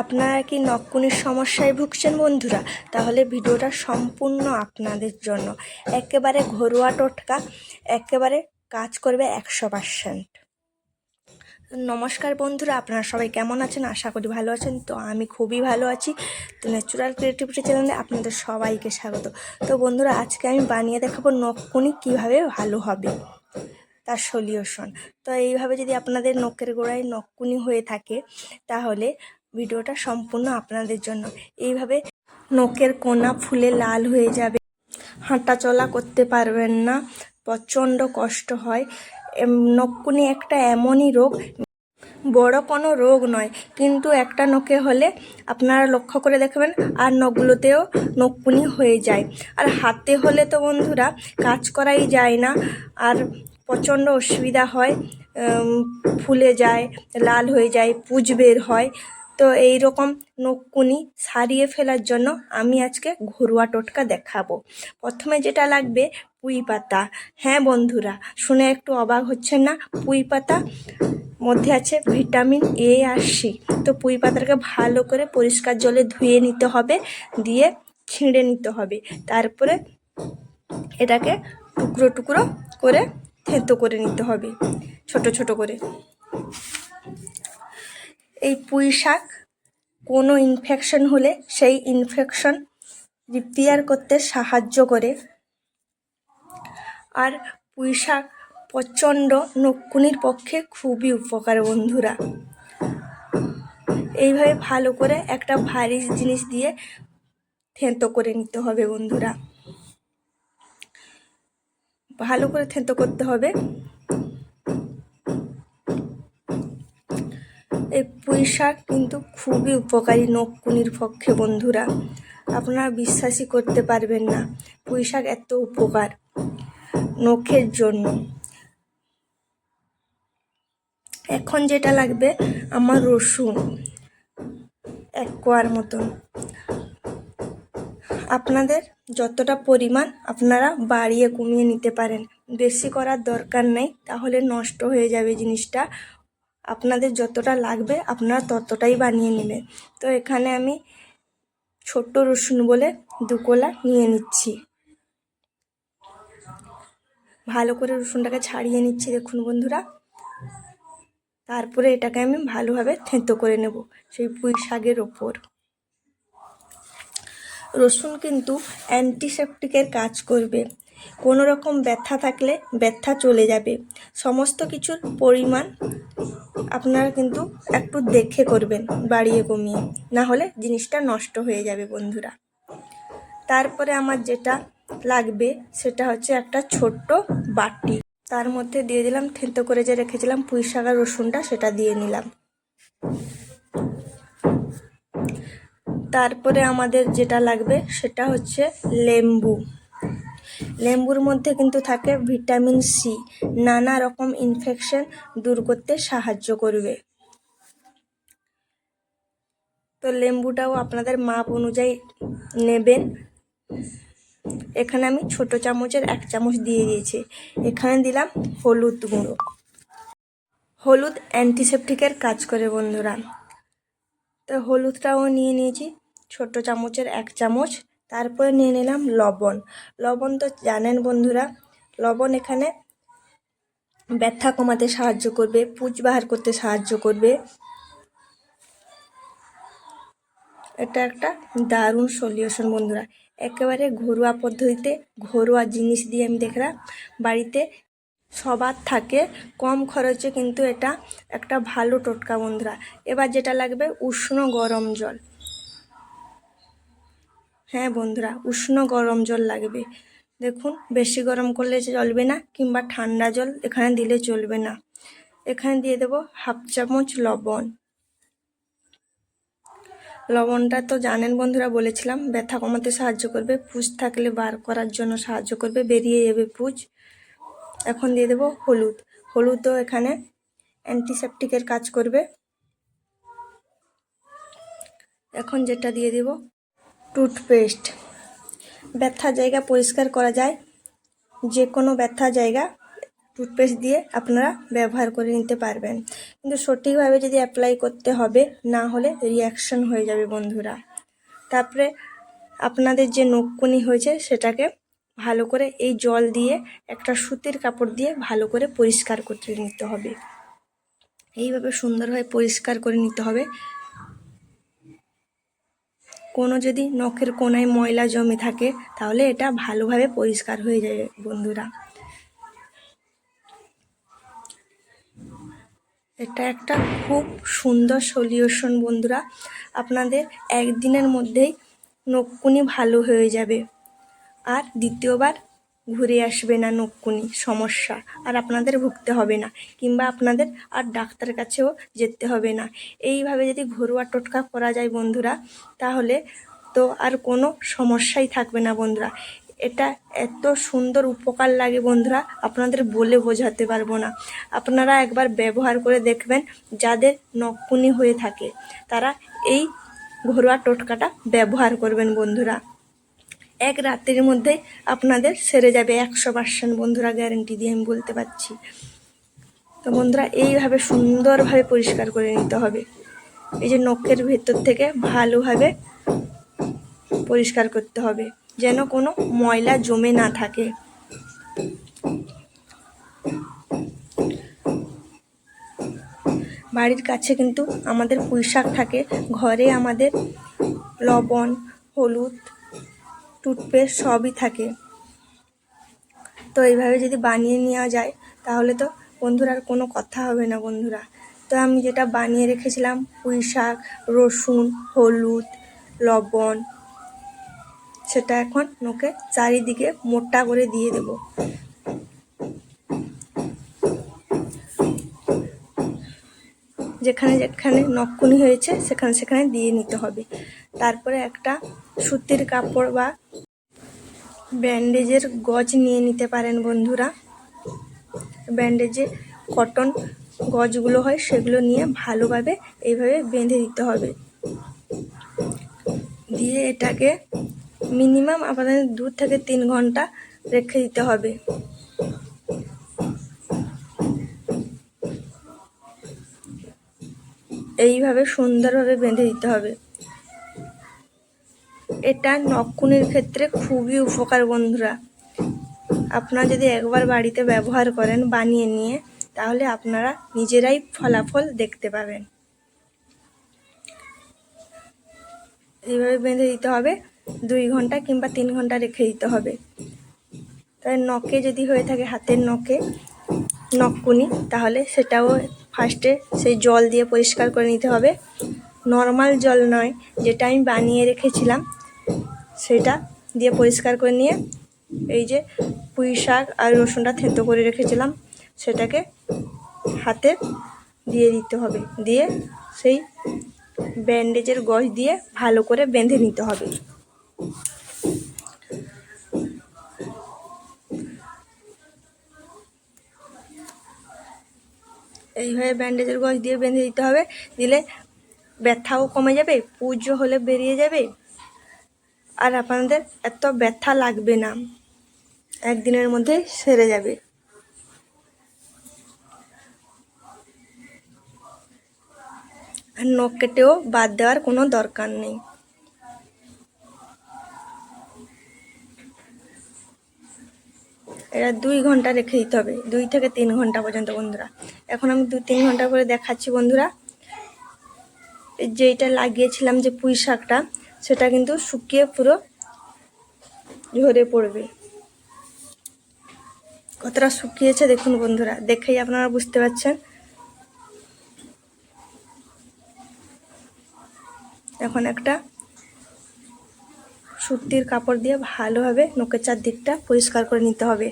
আপনারা কি নকুনির সমস্যায় ভুগছেন বন্ধুরা? তাহলে ভিডিওটা সম্পূর্ণ আপনাদের জন্য। একেবারে ঘরোয়া টোটকা, একেবারে কাজ করবে একশো পার্সেন্ট নমস্কার বন্ধুরা, আপনারা সবাই কেমন আছেন? আশা করি ভালো আছেন। তো আমি খুবই ভালো আছি। তো ন্যাচুরাল ক্রিয়েটিভিটি চ্যানেলে আপনাদের সবাইকে স্বাগত। তো বন্ধুরা, আজকে আমি বানিয়ে দেখাবো নকুনি কীভাবে ভালো হবে, তার সলিউশন তো এইভাবে যদি আপনাদের নখের গোড়ায় নকুনি হয়ে থাকে, তাহলে ভিডিওটা সম্পূর্ণ আপনাদের জন্য। এইভাবে নখের কোনা ফুলে লাল হয়ে যাবে। হাঁটা চলা করতে পারবেন না, প্রচণ্ড কষ্ট হয়। নকুনি একটা এমনই রোগ, বড় কোনো রোগ নয়, কিন্তু একটা নখে হলে আপনারা লক্ষ্য করে দেখবেন, আর নখগুলোতেও নকুনি হয়ে যায়। আর হাতে হলে তো বন্ধুরা কাজ করাই যায় না, আর প্রচণ্ড অসুবিধা হয় ফুলে যায়, লাল হয়ে যায়, পুজ বের হয়। তো এই রকম নকুনি সারিয়ে ফেলার জন্য আমি আজকে ঘরোয়া টোটকা দেখাবো। প্রথমে যেটা লাগবে পুঁই পাতা। হ্যাঁ বন্ধুরা, শুনে একটু অবাক হচ্ছেন না? পুঁই পাতা মধ্যে আছে ভিটামিন এ আর সি তো পুঁই পাতাটাকে ভালো করে পরিষ্কার জলে ধুয়ে নিতে হবে, দিয়ে ছিঁড়ে নিতে হবে। তারপরে এটাকে টুকরো টুকরো করে থেঁতো করে নিতে হবে, ছোট ছোট করে। এই পুঁই শাক, কোনো ইনফেকশন হলে সেই ইনফেকশন রিপেয়ার করতে সাহায্য করে। আর পুঁই শাক প্রচণ্ড নকুনির পক্ষে খুবই উপকার বন্ধুরা। এইভাবে ভালো করে একটা ভারী জিনিস দিয়ে থেঁতো করে নিতে হবে বন্ধুরা। ভালো করে থেঁতো করতে হবে। পুঁই শাক কিন্তু খুবই উপকারী নকুনির পক্ষে, বন্ধুরা। আপনারা বিশ্বাসই করতে পারবেন না পুঁই শাক এত উপকার নখের জন্য। এখন যেটা লাগবে, আমার রসুন, এক কোয়ার মতন। আপনাদের যতটা পরিমাণ আপনারা বাড়িয়ে কমিয়ে নিতে পারেন। বেশি করার দরকার নেই, তাহলে নষ্ট হয়ে যাবে জিনিসটা। আপনাদের যতটা লাগবে আপনারা ততটাই বানিয়ে নেবেন। তো এখানে আমি ছোট্ট রসুন বলে দু কোলা নিয়ে নিচ্ছি। ভালো করে রসুনটাকে ছাড়িয়ে নিচ্ছি, দেখুন বন্ধুরা। তারপরে এটাকে আমি ভালোভাবে থেঁতো করে নেব সেই পুঁই শাকের ওপর। রসুন কিন্তু অ্যান্টিসেপটিকের কাজ করবে। কোনো রকম ব্যথা থাকলে ব্যথা চলে যাবে। সমস্ত কিছুর পরিমাণ আপনারা কিন্তু একটু দেখে করবেন, বাড়িয়ে কমিয়ে। না হলে জিনিসটা নষ্ট হয়ে যাবে বন্ধুরা। তারপরে আমার যেটা লাগবে, সেটা হচ্ছে একটা ছোট্ট বাটি। তার মধ্যে দিয়ে দিলাম, থেঁতো করে যে রেখেছিলাম পুঁই শাক আর রসুনটা, সেটা দিয়ে নিলাম। তারপরে আমাদের যেটা লাগবে, সেটা হচ্ছে লেম্বু। লেম্বুর মধ্যে কিন্তু থাকে ভিটামিন সি। নানা রকম ইনফেকশন দূর করতে সাহায্য করবে। তো লেম্বুটাও আপনাদের মাপ অনুযায়ী নেবেন। এখানে আমি ছোট চামচের এক চামচ দিয়ে দিয়েছি। এখানে দিলাম হলুদ গুঁড়ো। হলুদ অ্যান্টিসেপটিকের কাজ করে বন্ধুরা। তো হলুদটাও নিয়ে নিয়েছি। ছোট চামচের এক চামচ। তারপরে নিয়ে নিলাম লবণ। লবণ তো জানেন বন্ধুরা, লবণ এখানে ব্যথা কমাতে সাহায্য করবে পুজ বাহার করতে সাহায্য করবে। এটা একটা দারুণ সলিউশন বন্ধুরা। একেবারে ঘরোয়া পদ্ধতিতে ঘরোয়া জিনিস দিয়ে আমি দেখলাম বাড়িতে সবার থাকে, কম খরচে কিন্তু এটা একটা ভালো টোটকা বন্ধুরা। এবার যেটা লাগবে উষ্ণ গরম জল। হ্যাঁ বন্ধুরা, উষ্ণ গরম জল লাগবে। দেখুন, বেশি গরম করলে চলবে না কিংবা ঠান্ডা জল এখানে দিলে চলবে না। এখানে দিয়ে দেবো হাফ চামচ লবণ। লবণটা তো জানেন বন্ধুরা, বলেছিলাম, ব্যথা কমাতে সাহায্য করবে পুজ থাকলে বার করার জন্য সাহায্য করবে, বেরিয়ে যাবে পুজ এখন দিয়ে দেবো হলুদ। হলুদও এখানে অ্যান্টিসেপটিকের কাজ করবে। এখন যেটা দিয়ে দেব টুথপেস্ট। ব্যথা জায়গা পরিষ্কার করা যায়। যে কোনো ব্যথা জায়গা টুথপেস্ট দিয়ে আপনারা ব্যবহার করে নিতে পারবেন। কিন্তু সঠিকভাবে যদি অ্যাপ্লাই করতে হবে, না হলে রিয়াকশন হয়ে যাবে বন্ধুরা। তারপরে আপনাদের যে নখকুনি হয়েছে, সেটাকে ভালো করে এই জল দিয়ে একটা সুতির কাপড় দিয়ে ভালো করে পরিষ্কার করতে নিতে হবে। এইভাবে সুন্দরভাবে পরিষ্কার করে নিতে হবে। কোনো যদি নখের কোনায় ময়লা জমে থাকে, তাহলে এটা ভালোভাবে পরিষ্কার হয়ে যাবে বন্ধুরা। এটা একটা খুব সুন্দর সলিউশন বন্ধুরা। আপনাদের একদিনের মধ্যেই নখকুনি ভালো হয়ে যাবে। আর দ্বিতীয়বার ঘুরে আসবে না নখকুনি সমস্যা। আর আপনাদের ভুগতে হবে না, কিংবা আপনাদের আর ডাক্তারের কাছেও যেতে হবে না। এইভাবে যদি ঘরোয়া টোটকা করা যায় বন্ধুরা, তাহলে তো আর কোনো সমস্যাই থাকবে না বন্ধুরা। এটা এত সুন্দর উপকার লাগে বন্ধুরা, আপনাদের বলে বোঝাতে পারব না। আপনারা একবার ব্যবহার করে দেখবেন যাদের নখকুনি হয়ে থাকে, তারা এই ঘরোয়া টোটকাটা ব্যবহার করবেন বন্ধুরা। এক রাতের মধ্যে আপনাদের সেরে যাবে একশো পার্সেন্ট বন্ধুরা গ্যারেন্টি দিয়ে আমি বলতে পারছি। তো বন্ধুরা, এইভাবে সুন্দরভাবে পরিষ্কার করে নিতে হবে। এই যে নখের ভেতর থেকে ভালোভাবে পরিষ্কার করতে হবে, যেন কোনো ময়লা জমে না থাকে। বাড়ির কাছে কিন্তু আমাদের পুঁই শাক থাকে, ঘরে আমাদের লবণ, হলুদ টুথপেস্ট সবই থাকে। তো এইভাবে যদি বানিয়ে নেওয়া যায়, তাহলে তো বন্ধুরা আর কোনো কথা হবে না বন্ধুরা। তো আমি যেটা বানিয়ে রেখেছিলাম, পুঁই শাক, রসুন, হলুদ, লবণ, সেটা এখন ওকে চারিদিকে মোটা করে দিয়ে দেব। যেখানে যেখানে নখকুনি হয়েছে, সেখানে সেখানে দিয়ে নিতে হবে। তারপরে একটা সুতির কাপড় বা ব্যান্ডেজের গজ নিয়ে নিতে পারেন বন্ধুরা। ব্যান্ডেজে কটন গজগুলো হয়, সেগুলো নিয়ে ভালোভাবে এইভাবে বেঁধে দিতে হবে। দিয়ে এটাকে মিনিমাম আপনাদের দু থেকে তিন ঘণ্টা রেখে দিতে হবে। এইভাবে সুন্দরভাবে বেঁধে দিতে হবে। এটা নখকুনির ক্ষেত্রে খুবই উপকার বন্ধুরা। আপনারা যদি একবার বাড়িতে ব্যবহার করেন বানিয়ে নিয়ে, তাহলে আপনারা নিজেরাই ফলাফল দেখতে পাবেন। এইভাবে বেঁধে দিতে হবে, দুই ঘণ্টা কিংবা তিন ঘণ্টা রেখে দিতে হবে। তাই নখে যদি হয়ে থাকে হাতের নখে নখকুনি, তাহলে সেটাও ফার্স্টে সেই জল দিয়ে পরিষ্কার করে নিতে হবে। নর্মাল জল নয়, যেটা আমি বানিয়ে রেখেছিলাম, সেটা দিয়ে পরিষ্কার করে নিয়ে এই যে পুঁই শাক আর রসুনটা থেঁতো করে রেখেছিলাম, সেটাকে হাতে দিয়ে দিতে হবে। দিয়ে সেই ব্যান্ডেজের গজ দিয়ে ভালো করে বেঁধে নিতে হবে। এইভাবে ব্যান্ডেজের গজ দিয়ে বেঁধে দিতে হবে। দিলে ব্যথাও কমে যাবে, পুজো হলে বেরিয়ে যাবে। আর আপনাদের এত ব্যথা লাগবে না। একদিনের মধ্যে সেরে যাবে। আর নখ কেটেও বাদ দেওয়ার কোনো দরকার নেই। এটা দুই ঘণ্টা রেখে দিতে হবে। দুই থেকে তিন ঘণ্টা পর্যন্ত বন্ধুরা। এখন আমি দু তিন ঘণ্টা করে দেখাচ্ছি বন্ধুরা। যেইটা লাগিয়েছিলাম যে পুঁই শাকটা, সেটা কিন্তু শুকিয়ে পুরো ঝরে পড়বে। কতটা শুকিয়েছে দেখুন বন্ধুরা, দেখেই আপনারা বুঝতে পারছেন। এখন একটা সুতির কাপড় দিয়ে ভালোভাবে নোকের চারদিকটা পরিষ্কার করে নিতে হবে।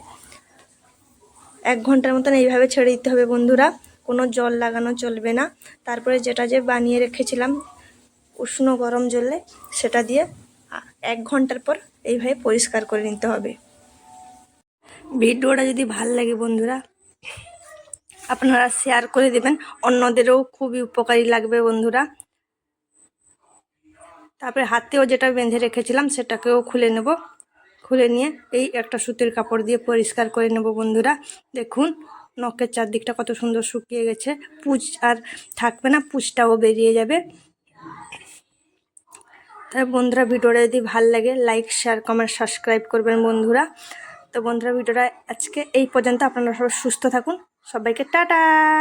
এক ঘণ্টার মতন এইভাবে ছেড়ে দিতে হবে বন্ধুরা। কোনো জল লাগানো চলবে না। তারপরে যেটা যে বানিয়ে রেখেছিলাম উষ্ণ গরম জলে, সেটা দিয়ে এক ঘণ্টার পর এইভাবে পরিষ্কার করে নিতে হবে। ভিডিওটা যদি ভালো লাগে বন্ধুরা, আপনারা শেয়ার করে দেবেন। অন্যদেরও খুবই উপকারী লাগবে বন্ধুরা। তারপরে হাতেও যেটা বেঁধে রেখেছিলাম সেটাকেও খুলে নেব। খুলে নিয়ে এই একটা সুতির কাপড় দিয়ে পরিষ্কার করে নেব বন্ধুরা। দেখুন, নখের চারদিকটা কত সুন্দর শুকিয়ে গেছে। পুজ আর থাকবে না, পুজটাও বেরিয়ে যাবে। তাই বন্ধুরা, ভিডিওটা যদি ভালো লাগে লাইক শেয়ার কমেন্ট সাবস্ক্রাইব করবেন বন্ধুরা। তো বন্ধুরা, ভিডিওটা আজকে এই পর্যন্ত। আপনারা সবাই সুস্থ থাকুন। সবাইকে টাটা!